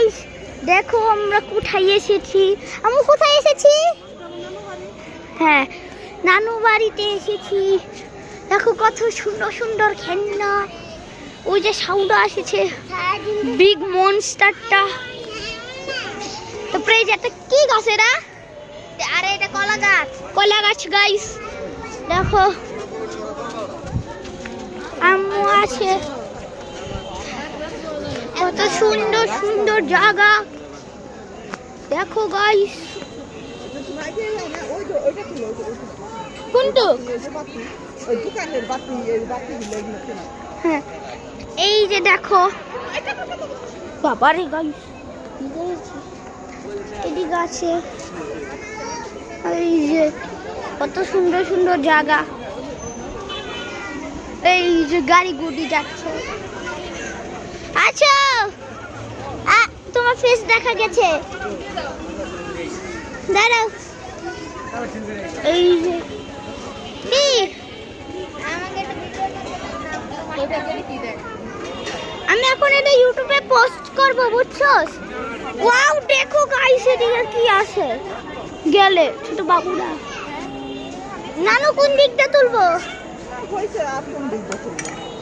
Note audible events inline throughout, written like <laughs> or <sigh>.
Guys দেখো আমরা কোথায় এসেছি? আমরা কোথায় এসেছি? হ্যাঁ নানু বাড়িতে এসেছি। দেখো কত সুন্দর সুন্দর খেলনা। ওই যে সাউন্ড আসেছে। বিগ মনস্টারটা তারপরে এই যে একটা কি গাছ এরা আরে এটা কলা গাছ। কলা গাছ গাইস দেখো। আম্মু আছে। কত সুন্দর সুন্দর জায়গা। দেখো গাইস কোনটু? হ্যাঁ। এই যে দেখো। বাবারে গাইস এদিকে আছে। এই যে কত সুন্দর সুন্দর জায়গা। এই যে গাড়ি গুড়ি যাচ্ছে। আচ্ছা আ, তোমার ফেস দেখা গেছে। দাঁড়াও। এই যে আমি এখন এটা ইউটিউবে পোস্ট করব বুঝছস? ওয়াও দেখো গাইস এদিকে কি আছে। গেলে ছোট বাবুরা। নানু কোন দিকটা তুলবো? হয়েছে আর কোন দিক দেখো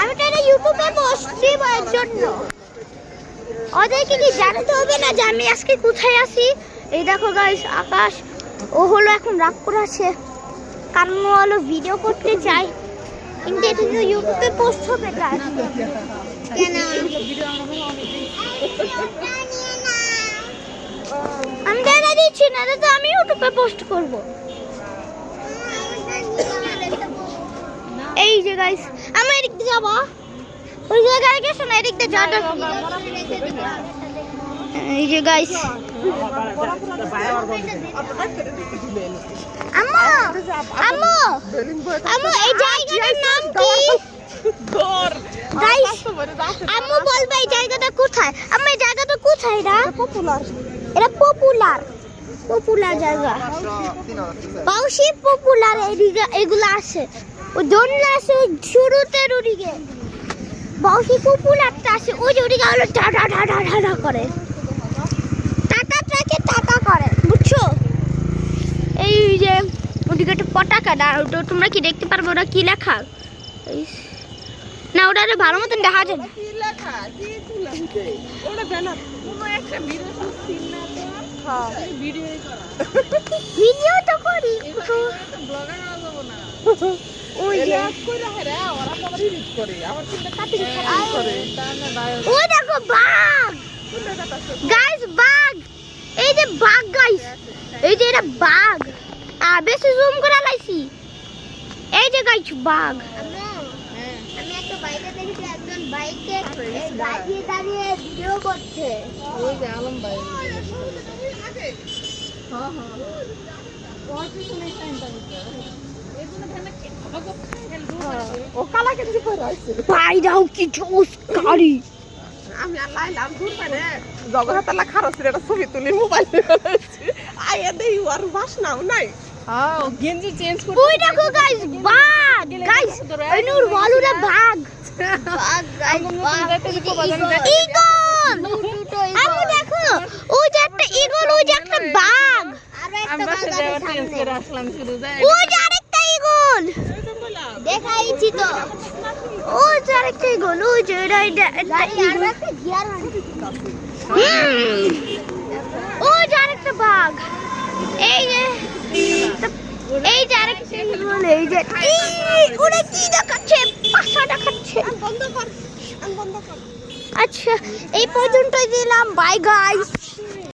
আমি তো এটা ইউটিউবে এর জন্য। ওদেরকে কি জানতে হবে না যে আমি আজকে কোথায় আছি? এই দেখো গাইস আকাশ। ও হলো এখন রাগ করে আছে। কারণ ও হলো ভিডিও করতে চাই কিন্তু এটা তো ইউটিউবে পোস্ট হবে কেন? আমি জানা দিচ্ছি না তো আমি ইউটিউবে পোস্ট করব। এই যে গাইস আমরা এদিক দিয়ে যাব। ওই জায়গায় গেছো না এদিক দিয়ে যাওয়াটা এই যে গাইস আম্মু আম্মু আম্মু এই জায়গাটার নাম কি? গাইস আম্মু বলবে এই জায়গাটা কোথায়? আম্মু এই জায়গাটা কোথায় না পপুলার এটা পপুলার পপুলার জায়গা। বাউসি পপুলার এদিকে এগুলো আছে। আছে ওই শুরুতে ওদিকে বাউসি পপুলারটা আছে ওই যে ওদিকে হলো টাটা টাটা টাটা করে। টাটা ট্রাকে টাটা করে বুঝছ? এই যে ওদিকে একটা পটাকা না ওটা তোমরা কি দেখতে পারবে? ওটা কি লেখা? না ওটা ভালো মতন দেখা যায় একটা ভিডিও তো হ্যাঁ। <laughs> তো করি। <laughs> ওই যে ওই দেখো বাঘ গাইস বাঘ এই যে বাঘ গাইস এই যে এটা বাঘ আ বেশি জুম করে লাইছি এই যে গাইস বাঘ আমি একটা বাইকে দেখেছি একজন বাইকে দাঁড়িয়ে দাঁড়িয়ে ভিডিও করছে ওই যে আলম ভাই ও কালা কেজি করে আছে? বাইরাও কি জোস গাড়ি আমি আর লাইলাম দূর পারে জগহাতালা খারো একটা ছবি তুলি মোবাইলে আয়া দেই আর বাস নাও নাই গেঞ্জি চেঞ্জ করে ওই দেখো গাইস বাঘ। গাইস ওই নূর বলুরা বাঘ। বাঘ ইগল আমু দেখো। ওই যে একটা ইগল ওই যে একটা বাঘ। চেঞ্জ করে আসলাম শুধু যাই। ওই যে ইগল দেখাইছি তো। ওই যে আরেকটা ইগল ওই যে ইগল যে আরেকটা বাঘ। এই যে এই যে আরেকটা ইগল এই যে ওরা কি দেখাচ্ছে? পাশা দেখাচ্ছে। বন্ধ কর আচ্ছা এই পর্যন্তই দিলাম। Bye guys